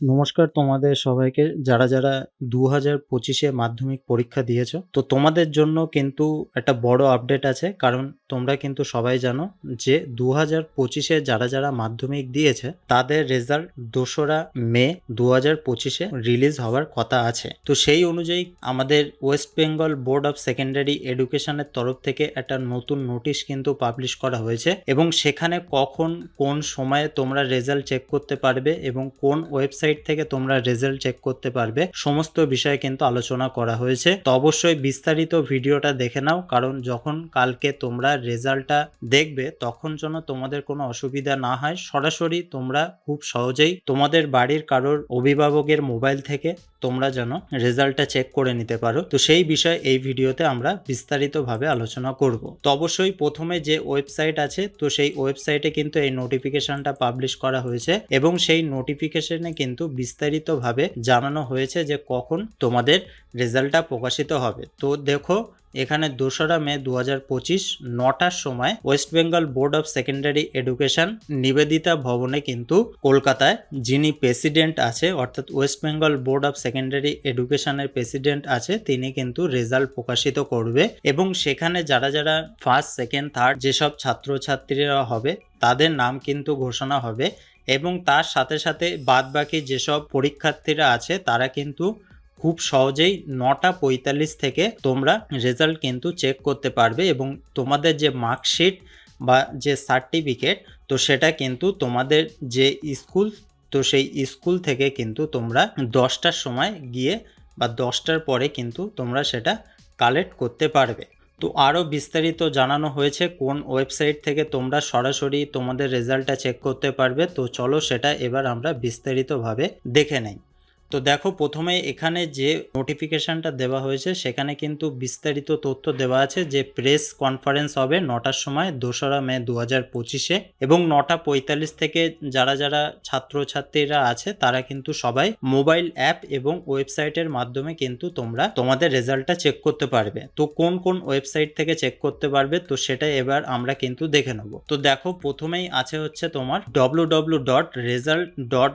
নমস্কার তোমাদের সবাইকে। যারা যারা দু হাজার পঁচিশে মাধ্যমিক পরীক্ষা দিয়েছ, তো তোমাদের জন্য কিন্তু একটা বড় আপডেট আছে। কারণ তোমরা কিন্তু সবাই জানো যে দু হাজার পঁচিশে যারা যারা মাধ্যমিক দিয়েছে, তাদের রেজাল্ট দোসরা মে দু হাজার পঁচিশে রিলিজ হওয়ার কথা আছে। তো সেই অনুযায়ী আমাদের West Bengal Board of Secondary এডুকেশনের তরফ থেকে একটা নতুন নোটিশ কিন্তু পাবলিশ করা হয়েছে এবং সেখানে কখন কোন সময়ে তোমরা রেজাল্ট চেক করতে পারবে এবং কোন ওয়েবসাইট থেকে তোমরা রেজাল্ট চেক করতে পারবে। সমস্ত বিষয়ে কিন্তু আলোচনা করা হয়েছে। তো অবশ্যই বিস্তারিত ভিডিওটা দেখে নাও, কারণ যখন কালকে তোমরা রেজাল্টটা দেখবে, তখন যেন তোমাদের কোনো অসুবিধা না হয়। সরাসরি তোমরা খুব সহজেই তোমাদের বাড়ির কারোর অভিভাবকের মোবাইল থেকে তোমরা যেন রেজাল্টটা চেক করে নিতে পারো। তো সেই বিষয়ে এই ভিডিওতে আমরা বিস্তারিতভাবে আলোচনা করব। তো অবশ্যই প্রথমে যে ওয়েবসাইট আছে, তো সেই ওয়েবসাইটে কিন্তু এই নোটিফিকেশনটা পাবলিশ করা হয়েছে এবং সেই নোটিফিকেশনে কিন্তু বিস্তারিতভাবে জানানো হয়েছে যে কখন তোমাদের রেজাল্টটা প্রকাশিত হবে। তো দেখো এখানে দোসরা মে দু হাজার পঁচিশ নটার সময় West Bengal Board of Secondary Education Nivedita ভবনে কিন্তু কলকাতায় যিনি প্রেসিডেন্ট আছে, অর্থাৎ West Bengal Board of Secondary এডুকেশনের প্রেসিডেন্ট আছে, তিনি কিন্তু রেজাল্ট প্রকাশিত করবে এবং সেখানে যারা যারা ফার্স্ট, সেকেন্ড, থার্ড যেসব ছাত্রছাত্রীরা হবে, তাদের নাম কিন্তু ঘোষণা হবে এবং তার সাথে সাথে বাদবাকি যেসব পরীক্ষার্থীরা আছে, তারা কিন্তু খুব সহজেই নটা পঁয়তাল্লিশ থেকে তোমরা রেজাল্ট কিন্তু চেক করতে পারবে এবং তোমাদের যে মার্কশিট বা যে সার্টিফিকেট তো সেটা কিন্তু তোমাদের যে স্কুল তো সেই স্কুল থেকে কিন্তু তোমরা দশটার সময় গিয়ে বা দশটার পরে কিন্তু তোমরা সেটা কালেক্ট করতে পারবে। তো আরও বিস্তারিত জানানো হয়েছে কোন ওয়েবসাইট থেকে তোমরা সরাসরি তোমাদের রেজাল্টটা চেক করতে পারবে। তো চলো সেটা এবার আমরা বিস্তারিতভাবে দেখে নেই। তো দেখো প্রথমে এখানে যে নোটিফিকেশনটা দেওয়া হয়েছে, সেখানে কিন্তু বিস্তারিত তথ্য দেওয়া আছে যে প্রেস কনফারেন্স হবে নটার সময়, দোসরা মে দু হাজার পঁচিশে এবং নটা পঁয়তাল্লিশ থেকে যারা যারা ছাত্রছাত্রীরা আছে, তারা কিন্তু সবাই মোবাইল অ্যাপ এবং ওয়েবসাইটের মাধ্যমে কিন্তু তোমরা তোমাদের রেজাল্টটা চেক করতে পারবে। তো কোন কোন ওয়েবসাইট থেকে চেক করতে পারবে, তো সেটা এবার আমরা কিন্তু দেখে নেব। তো দেখো প্রথমেই আছে হচ্ছে তোমার W W dot result dot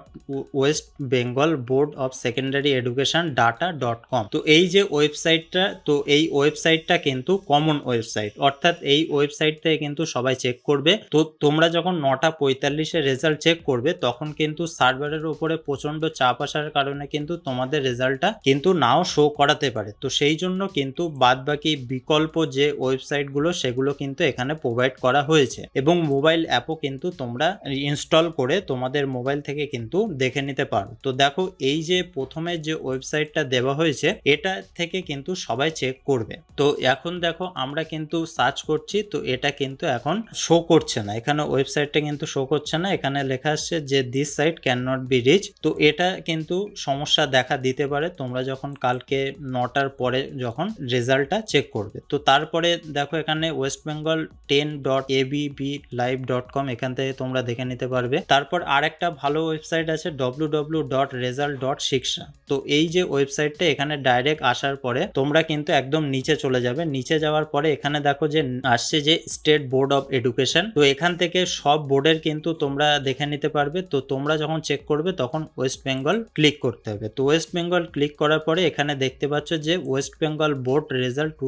West Bengal Board of Secondary Education data dot com তো এই যে ওয়েবসাইটটা তো এই ওয়েবসাইটটা কিন্তু কমন ওয়েবসাইট অর্থাৎ এই ওয়েবসাইট থেকে কিন্তু সবাই চেক করবে। তো তোমরা যখন নটা পঁয়তাল্লিশে রেজাল্ট চেক করবে, তখন কিন্তু সার্ভারের উপরে প্রচণ্ড চাপ আসার কারণে কিন্তু তোমাদের রেজাল্টটা কিন্তু নাও শো করাতে পারে। তো সেই জন্য কিন্তু বাদবাকি বিকল্প যে ওয়েবসাইটগুলো সেগুলো কিন্তু এখানে প্রোভাইড করা হয়েছে। এবং মোবাইল অ্যাপও কিন্তু তোমরা ইনস্টল করে তোমাদের মোবাইল থেকে কিন্তু দেখে নিতে পারো। তো দেখো, এই যে প্রথমে যে ওয়েবসাইটটা দেওয়া হয়েছে, এটা থেকে কিন্তু সবাই চেক করবে। তো এখন দেখো, আমরা কিন্তু সার্চ করছি, তো এটা কিন্তু এখন শো করছে না। এখানে ওয়েবসাইটটা কিন্তু শো করছে না। এখানে লেখা আসছে যে this site can not be reach তো এটা কিন্তু সমস্যা দেখা দিতে পারে। তোমরা যখন কালকে নটার পরে যখন রেজাল্টটা চেক করবে। তো তারপরে দেখো, এখানে West Bengal ten dot ABP live dot com এখান থেকে তোমরা দেখে নিতে পারবে। তারপর আরেকটা ভালো ওয়েবসাইট আছে W W dot result dot Shiksha. তো এই যে ওয়েবসাইটটা এখানে ডাইরেক্ট আসার পরে তোমরা কিন্তু একদম নিচে চলে যাবে। নিচে যাওয়ার পরে এখানে দেখো যে আসছে যে স্টেট বোর্ড অফ এডুকেশন তো এখান থেকে সব বোর্ডের কিন্তু তোমরা দেখে নিতে পারবে। তো তোমরা যখন চেক করবে তখন ওয়েস্ট বেঙ্গল ক্লিক করতে হবে। তো ওয়েস্ট বেঙ্গল ক্লিক করার পরে এখানে দেখতে পাচ্ছ যে West Bengal board result two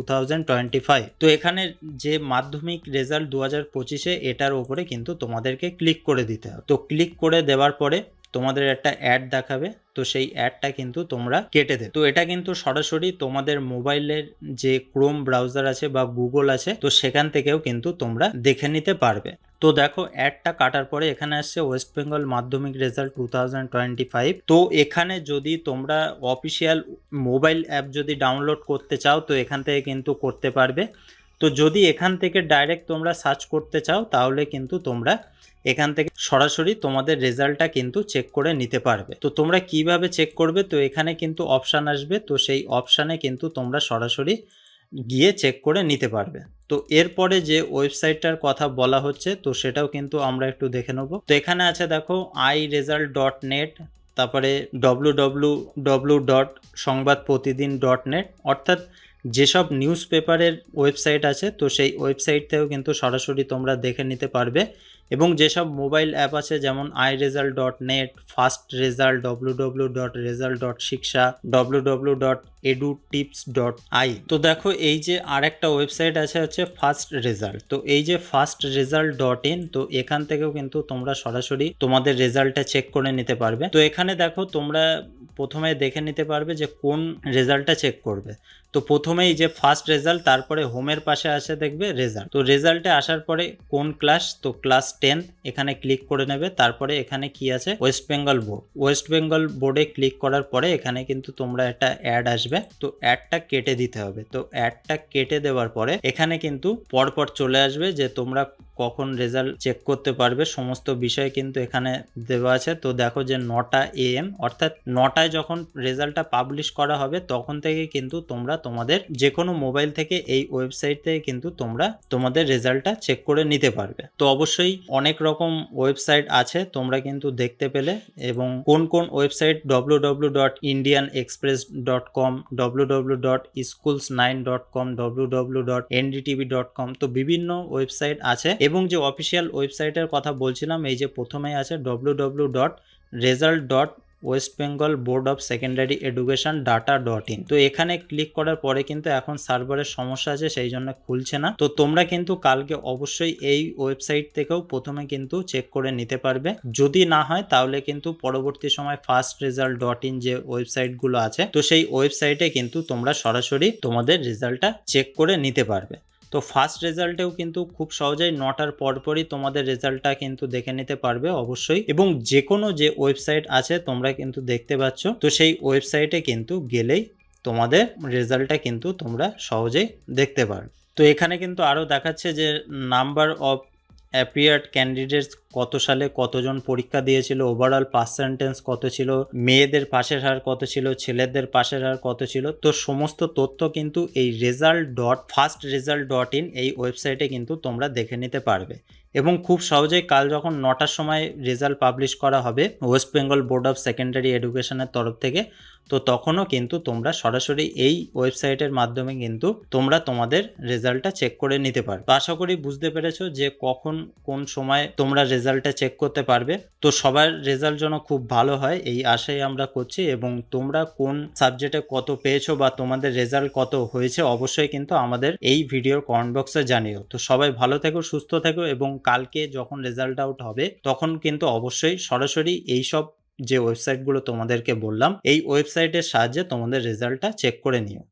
তো এখানে যে মাধ্যমিক রেজাল্ট দু হাজার পঁচিশে এটার উপরে কিন্তু তোমাদেরকে ক্লিক করে দিতে হবে। তো ক্লিক করে দেওয়ার পরে তোমাদের একটা অ্যাড দেখাবে, তো সেই অ্যাডটা কিন্তু তোমরা কেটে দেবে। তো এটা কিন্তু সরাসরি তোমাদের মোবাইলের যে ক্রোম ব্রাউজার আছে বা গুগল আছে, তো সেখান থেকেও কিন্তু তোমরা দেখে নিতে পারবে। তো দেখো অ্যাডটা কাটার পরে এখানে আসছে West Bengal Madhyamik result two thousand twenty five তো এখানে যদি তোমরা অফিসিয়াল মোবাইল অ্যাপ যদি ডাউনলোড করতে চাও, তো এখান থেকে কিন্তু করতে পারবে। তো যদি এখান থেকে ডাইরেক্ট তোমরা সার্চ করতে চাও, তাহলে কিন্তু তোমরা এখান থেকে সরাসরি তোমাদের রেজাল্টটা কিন্তু চেক করে নিতে পারবে। তো তোমরা কীভাবে চেক করবে? তো এখানে কিন্তু অপশান আসবে। তো সেই অপশানে কিন্তু তোমরা সরাসরি গিয়ে চেক করে নিতে পারবে। তো এরপরে যে ওয়েবসাইটটার কথা বলা হচ্ছে, তো সেটাও কিন্তু আমরা একটু দেখে নেব। তো এখানে আছে দেখো আই রেজাল্ট ডট নেট তারপরে W W W dot Sangbad Pratidin dot net অর্থাৎ যেসব নিউজ পেপারের ওয়েবসাইট আছে, তো সেই ওয়েবসাইট থেকেও কিন্তু সরাসরি তোমরা দেখে নিতে পারবে। এবং যেসব মোবাইল অ্যাপ আছে, যেমন I result dot net fast result W W dot result dot Shiksha W W dot edu tips dot I তো দেখো, এই যে আরেকটা ওয়েবসাইট আছে, হচ্ছে ফার্স্ট রেজাল্ট তো এই যে ফার্স্ট রেজাল্ট ডট ইন তো এখান থেকেও কিন্তু তোমরা সরাসরি তোমাদের রেজাল্টটা চেক করে নিতে পারবে। তো এখানে দেখো, তোমরা প্রথমে দেখে নিতে পারবে যে কোন রেজাল্টটা চেক করবে। তো প্রথমেই যে ফার্স্ট রেজাল্ট তারপরে হোমের পাশে আসে দেখবে রেজাল্ট তো রেজাল্টে আসার পরে কোন ক্লাস তো ক্লাস টেন এখানে ক্লিক করে নেবে। তারপরে এখানে কি আছে? West Bengal board West Bengal বোর্ডে ক্লিক করার পরে এখানে কিন্তু তোমরা একটা অ্যাড আসবে। তো অ্যাডটা কেটে দিতে হবে। তো অ্যাডটা কেটে দেওয়ার পরে এখানে কিন্তু পরপর চলে আসবে যে তোমরা কখন রেজাল্ট চেক করতে পারবে। সমস্ত বিষয় কিন্তু এখানে দেওয়া আছে। তো দেখো যে নটা এ এম অর্থাৎ নটায় যখন রেজাল্টটা পাবলিশ করা হবে, তখন থেকে কিন্তু তোমরা তোমাদের যে কোনো মোবাইল থেকে এই ওয়েবসাইট থেকে কিন্তু তোমরা তোমাদের রেজাল্টটা চেক করে নিতে পারবে। তো অবশ্যই অনেক রকম ওয়েবসাইট আছে, তোমরা কিন্তু দেখতে পেলে এবং কোন কোন website W W dot Indian Express dot com W W dot schools nine dot com W W dot NDTV dot com তো বিভিন্ন ওয়েবসাইট আছে এবং যে অফিসিয়াল ওয়েবসাইটের কথা বলছিলাম, এই যে প্রথমেই আছে W W dot result dot West Bengal Board of Secondary Education data dot in তো এখানে ক্লিক করার পরে কিন্তু এখন সার্ভারের সমস্যা আছে, সেই জন্য খুলছে না। তো তোমরা কিন্তু কালকে অবশ্যই এই ওয়েবসাইট থেকেও প্রথমে কিন্তু চেক করে নিতে পারবে। যদি না হয়, তাহলে কিন্তু পরবর্তী সময় ফার্স্ট রেজাল্ট ডট ইন যে ওয়েবসাইটগুলো আছে, তো সেই ওয়েবসাইটে কিন্তু তোমরা সরাসরি তোমাদের রেজাল্টটা চেক করে নিতে পারবে। তো ফার্স্ট রেজাল্টেও কিন্তু খুব সহজেই নটার পরপরই তোমাদের রেজাল্টটা কিন্তু দেখে নিতে পারবে অবশ্যই। এবং যে কোনো যে ওয়েবসাইট আছে, তোমরা কিন্তু দেখতে পাচ্ছ। তো সেই ওয়েবসাইটে কিন্তু গেলেই তোমাদের রেজাল্টটা কিন্তু তোমরা সহজেই দেখতে পারবে। তো এখানে কিন্তু আরও দেখাচ্ছে যে নাম্বার অফ অ্যাপিয়ার্ড ক্যান্ডিডেটস কত সালে কতজন পরীক্ষা দিয়েছিল ওভারঅল পার্সেন্টেজ কত ছিল, মেয়েদের পাশের হার কত ছিল, ছেলেদের পাশের হার কত ছিল, তো সমস্ত তথ্য কিন্তু এই result dot first result dot in এই ওয়েবসাইটে কিন্তু তোমরা দেখে নিতে পারবে। এবং খুব সহজেই কাল যখন নটার সময় রেজাল্ট পাবলিশ করা হবে West Bengal Board of Secondary এডুকেশনের তরফ থেকে, তো তখনও কিন্তু তোমরা সরাসরি এই ওয়েবসাইটের মাধ্যমে কিন্তু তোমরা তোমাদের রেজাল্টটা চেক করে নিতে পারবে। তো আশা করি বুঝতে পেরেছ যে কখন কোন সময় তোমরা রেজাল্টটা চেক করতে পারবে। তো সবার রেজাল্ট যেন খুব ভালো হয়, এই আশাই আমরা করছি এবং তোমরা কোন সাবজেক্টে কত পেয়েছ বা তোমাদের রেজাল্ট কত হয়েছে অবশ্যই কিন্তু আমাদের এই ভিডিওর কমেন্ট বক্সে জানিও। তো সবাই ভালো থেকো, সুস্থ থেকো এবং কালকে যখন রেজাল্ট আউট হবে, তখন কিন্তু অবশ্যই সরাসরি এইসব যে ওয়েবসাইটগুলো তোমাদেরকে বললাম, এই ওয়েবসাইটের সাহায্যে তোমাদের রেজাল্টটা চেক করে নিও।